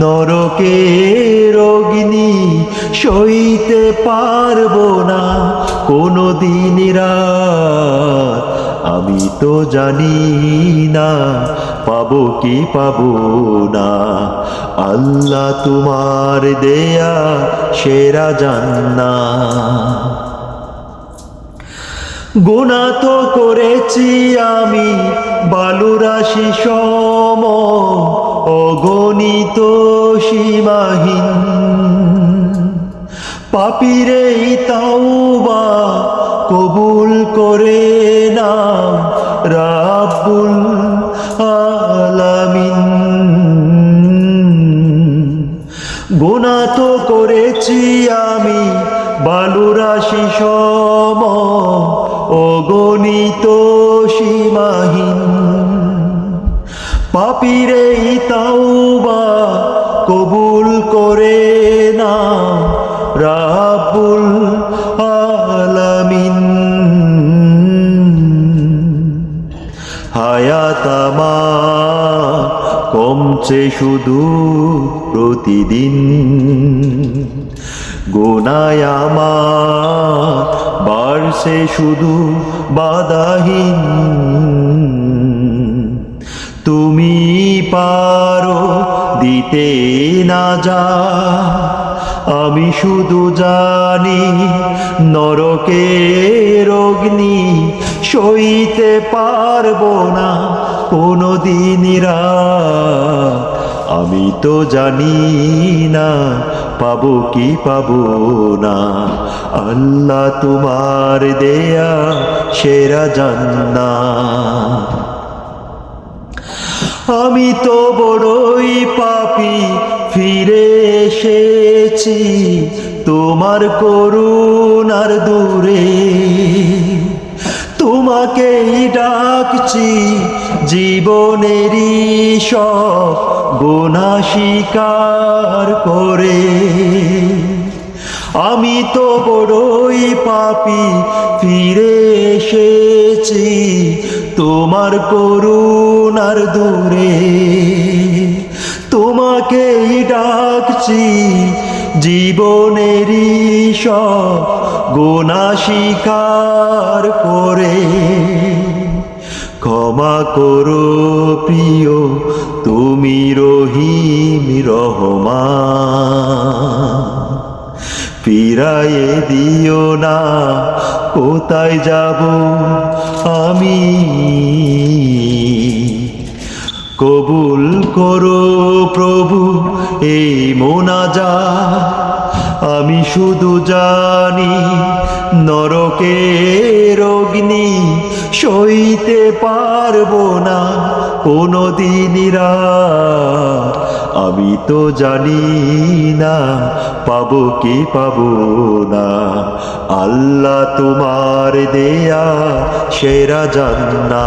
নরকের অগ্নি সইতে পারব না। কোনো দিন আমি তো জানি না, পাবো কি পাবো না। আল্লাহ তোমার দেয়া সেরা জান্না গুণা তো করেছি আমি বালুরাশি সম অগণিত সীমাহীন। পাপিরে তাওবা কবুল করে না রাব্বুল আলামিন। গুণা তো করেছি আমি বালুরাশি সম অগণিত সীমাহীন। পাপিরে হায়াতামা কমছে শুধু প্রতিদিন। গোনায় আমার বাড়ছে শুধু বাধাহীন। তুমি পারো দিতে না যা, আমি শুধু জানি নরকের অগ্নি সইতে পারব না কোনো দিন আমি তো জানি না, পাবো কি পাবো না। আল্লাহ তোমার দেয়া সেরা জান্না আমি তো বড়ই পাপি, ফিরে এসেছি তোমার করুণার দূরে। তোমাকেই ডাকছি জীবনেরই সব গোনা স্বীকার করে। আমি তো বড়ই পাপি, ফিরে এসেছি তোমার করুণার দূরে। তোমাকেই ডাকছি জীবনেরই গোনা স্বীকার করে। ক্ষমা করো প্রিয়, তুমি রহিম রহমান। ফিরায়ে দিও না, কোথায় যাব আমি? কবুল করো প্রভু, এই মোনাজা। আমি শুধু জানি, নরকের অগ্নি সইতে পারব না কোনো দিন আমি তো জানি না, পাবো কি পাবো না। আল্লাহ তোমার দেয়া সেরা জান্না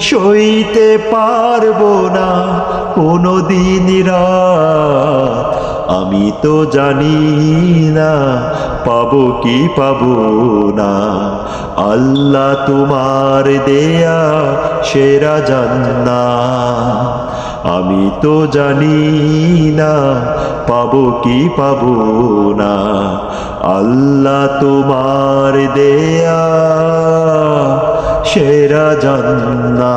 সইতে পারব না কোনো দিন আমি তো জানি না পাবো কি পাবো না। আল্লাহ তোমার দেয়া সেরা জান্না আমি তো জানি না পাবো কি পাবো না। আল্লাহ তোমার দেয়া সেরা জান্না